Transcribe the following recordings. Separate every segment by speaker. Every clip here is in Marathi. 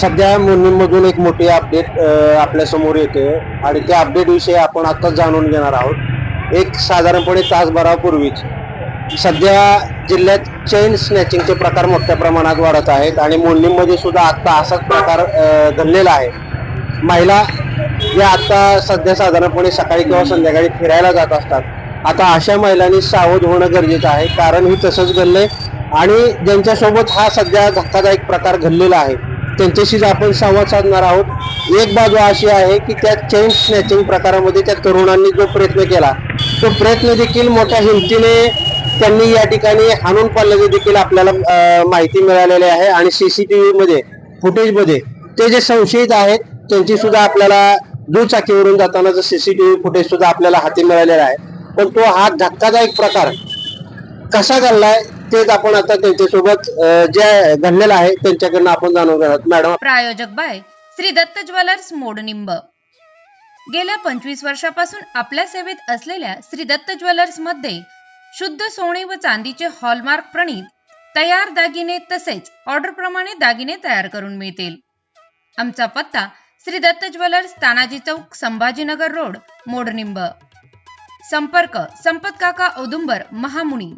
Speaker 1: सध्या मोहीममधून एक मोठी अपडेट आपल्यासमोर येते आणि त्या अपडेटविषयी आपण आत्ताच जाणून घेणार आहोत. एक साधारणपणे तासभरापूर्वीच सध्या जिल्ह्यात चेन स्नॅचिंगचे प्रकार मोठ्या प्रमाणात वाढत आहेत आणि मोडणीमध्ये सुद्धा आत्ता असाच प्रकार घडलेला आहे. महिला या आत्ता सध्या साधारणपणे सकाळी किंवा संध्याकाळी फिरायला जात असतात. आता अशा महिलांनी सावध होणं गरजेचं आहे कारण ही तसंच घडलंय. आणि ज्यांच्यासोबत हा सध्या धक्कादायक प्रकार घडलेला आहे त्यांच्याशीच आपण संवाद साधणार आहोत एक बाजू अशी आहे की त्या चेन स्नॅचिंग प्रकारामध्ये त्या तरुणांनी जो प्रयत्न केला तो प्रयत्न देखील मोठ्या हिमतीने त्यांनी या ठिकाणी हाणून पाडल्याचे देखील आपल्याला माहिती मिळालेली आहे आणि सीसीटीव्ही मध्ये फुटेजमध्ये ते जे संशयित आहेत त्यांची सुद्धा आपल्याला दुचाकीवरून जातानाचं सीसीटीव्ही फुटेज सुद्धा आपल्याला हाती मिळालेला आहे. पण तो हा धक्कादायक प्रकार कसा घडलाय तेच आपण आता त्यांच्यासोबत जे घडलेलं आहे त्यांच्याकडनं आपण जाणून घेणार. आहोत. मॅडम
Speaker 2: प्रायोजक बाय श्री दत्त ज्वेलर्स मोडनिंब गेल्या पंचवीस वर्षापासून आपल्या सेवेत असलेल्या श्री दत्त ज्वेलर्समध्ये शुद्ध सोने व चांदीचे हॉलमार्क प्रणीत तयार दागिने तसेच ऑर्डर प्रमाणे दागिने तयार करून मिळतील. आमचा पत्ता श्री दत्त ज्वेलर्स तानाजी चौक संभाजीनगर रोड मोडनिंब संपर्क संपत काका औदुंबर महामुनी.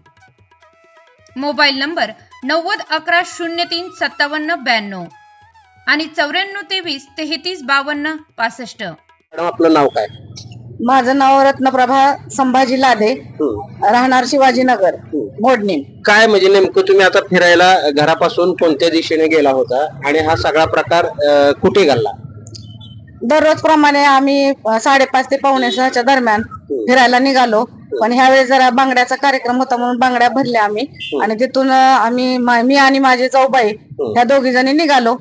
Speaker 2: मोबाईल नंबर नव्वद अकरा शून्य तीन सत्तावन्न ब्याण्णव. आणि चौऱ्याण्णव तेवीस तेहतीस बावन्न पासष्ट.
Speaker 1: मॅडम आपलं नाव काय?
Speaker 3: माझं नाव रत्नप्रभा संभाजी लादे.
Speaker 1: हं.
Speaker 3: राहणार शिवाजीनगर मोडणी.
Speaker 1: काय म्हणजे नेमकं तुम्ही आता फिरायला घरापासून कोणत्या दिशेने गेला होता? आणि हा सगळा प्रकार अं, कुठे घडला?
Speaker 3: दररोज प्रमाणे आम्ही अ, साडेपाच ते पावणे सहाच्या दरम्यान फिरायला निघालो. पण ह्यावेळेस जरा बांगड्याचा कार्यक्रम होता म्हणून बांगड्या भरल्या आम्ही. आणि तिथून आम्ही मा- मी आणि माझे जाऊबाई ह्या दोघी जणी निघालो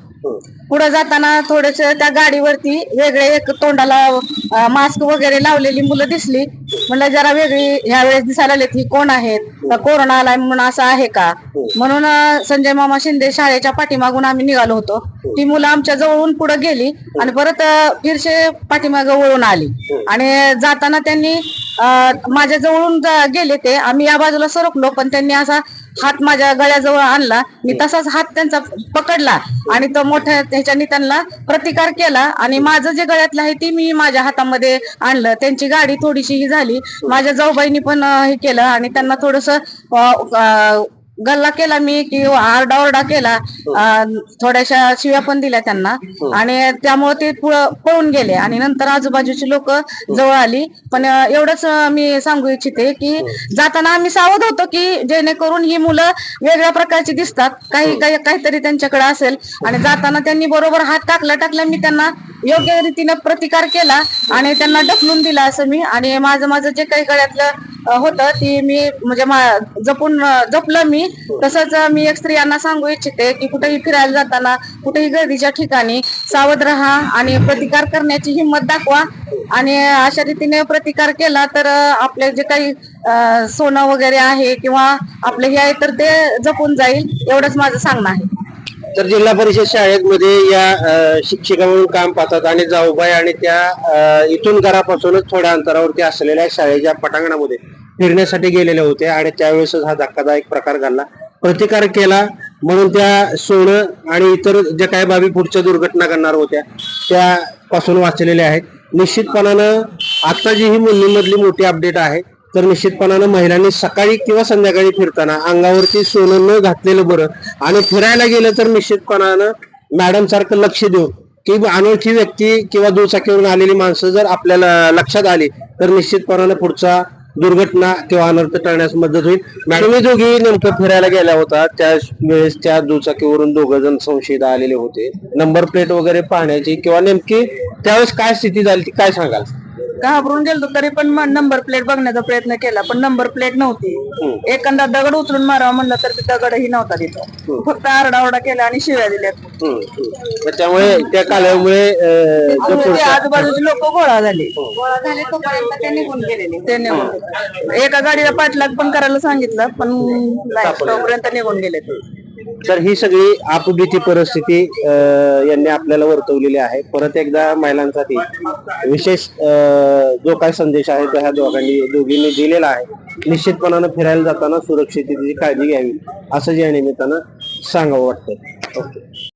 Speaker 3: पुढे जाताना थोडेस त्या गाडीवरती वेगळे एक तोंडाला मास्क वगैरे लावलेली मुलं दिसली. म्हणलं जरा वेगळी ह्या वेळेस दिसायला आलेत ही कोण आहेत? का कोरोना आलाय म्हणून असं आहे का? म्हणून अं, संजय मामा शिंदे शाळेच्या पाठीमागून आम्ही निघालो होतो. ती मुलं आमच्या जवळून पुढे गेली आणि परत अं, फिरशे पाठीमाग वळून आली. आणि जाताना त्यांनी माझ्या जवळून जा- गेले ते. आम्ही या बाजूला सरकलो पण त्यांनी असा हात माझ्या गळ्याजवळ आणला. मी तसाच हात त्यांचा पकडला आणि तो मोठ्या त्याच्यानी त्यांना प्रतिकार केला. आणि माझं जे गळ्यातलं आहे ती मी माझ्या हातामध्ये आणलं. त्यांची गाडी थोडीशी ही झाली माझ्या जाऊबाईनी पण हे केलं आणि त्यांना थोडस गल्ला केला मी की आरडाओरडा केला. अं, थोड्याशा शिव्या पण दिल्या त्यांना. आणि त्यामुळे ते पुढं पळून गेले. आणि नंतर आजूबाजूची लोक जवळ आली. पण अं, एवढंच अं, मी सांगू इच्छिते की जाताना आम्ही सावध होतो की जेणेकरून ही मुलं वेगळ्या प्रकारची दिसतात. काही काही काहीतरी त्यांच्याकडे असेल. आणि जाताना त्यांनी बरोबर हात टाकला टाकला मी त्यांना योग्य रीतीने प्रतिकार केला. आणि त्यांना ढकलून दिला असं मी. आणि माझं माझं जे काही गळ्यातलं होतं ती मी म्हणजे मा- जपून जपलं मी. तसंच मी एक स्त्रियांना सांगू इच्छिते की कुठेही फिरायला जाताना कुठेही गर्दीच्या ठिकाणी सावध राहा आणि प्रतिकार करण्याची हिंमत दाखवा. आणि अशा रीतीने प्रतिकार केला तर आपले जे काही सोनं वगैरे आहे किंवा आपले हे आहे तर ते जपून जाईल. एवढंच माझं सांगणं आहे.
Speaker 1: तर जिल्हा परिषद शाळेमध्ये या शिक्षिका म्हणून काम पाहतात आणि जाऊबाई आणि त्या इथून घरापासूनच थोड्या अंतरावरती असलेल्या शाळेच्या पटांगणामध्ये फिरण्यासाठी गेलेले होते आणि त्यावेळेसच हा धक्कादायक प्रकार घडला. प्रतिकार केला म्हणून त्या सोनं आणि इतर ज्या काही बाबी पुढच्या दुर्घटना घडणार होत्या त्यापासून वाचलेल्या आहेत. निश्चितपणानं आता जी ही मुलींमधली मोठी अपडेट आहे. तर निश्चितपणानं महिलांनी सकाळी किंवा संध्याकाळी फिरताना अंगावरती सोनं न घातलेलं बरं आणि फिरायला गेलं तर निश्चितपणानं मॅडम सारखं लक्ष देऊन की अनोळखी व्यक्ती किंवा दुचाकीवरून आलेली माणसं जर आपल्याला लक्षात आली तर निश्चितपणानं पुढचा दुर्घटना किंवा अनर्थ टाळण्यास मदत होईल. मॅडम मी दोघी नेमकं फिरायला गेल्या होता. त्या वेळेस त्या दुचाकीवरून दोघ जण संशयित आलेले होते. नंबर प्लेट वगैरे पाहण्याची किंवा नेमकी त्यावेळेस काय स्थिती झाली ती काय सांगाल?
Speaker 3: घाबरून गेलो तरी पण नंबर प्लेट बघण्याचा प्रयत्न केला पण नंबर प्लेट नव्हती. एखादा दगड उचलून मारावा म्हणलं तर ते दगडही नव्हता तिथं. फक्त आरडाओरडा केला आणि शिव्या दिल्या
Speaker 1: हम्म, हम्म. तर त्यामुळे त्या जो
Speaker 3: ते आजूबाजूचे लोक गोळा झाले. गोळा झाले तोपर्यंत ते निघून गेलेले. ते निघून गेले. एका गाडीला पाठलाग पण करायला सांगितलं पण नाही तोपर्यंत निघून गेले ते.
Speaker 1: तर ही सगळी आपुबीची परिस्थिती अं, यांनी आपल्याला वर्तवलेली आहे. परत एकदा महिलांसाठी विशेष जो काय संदेश आहे तो ह्या दोघांनी दोघींनी दिलेला आहे. निश्चितपणानं फिरायला जाताना सुरक्षिततेची काळजी घ्यावी असं या निमित्तानं सांगावं वाटतं. ओके.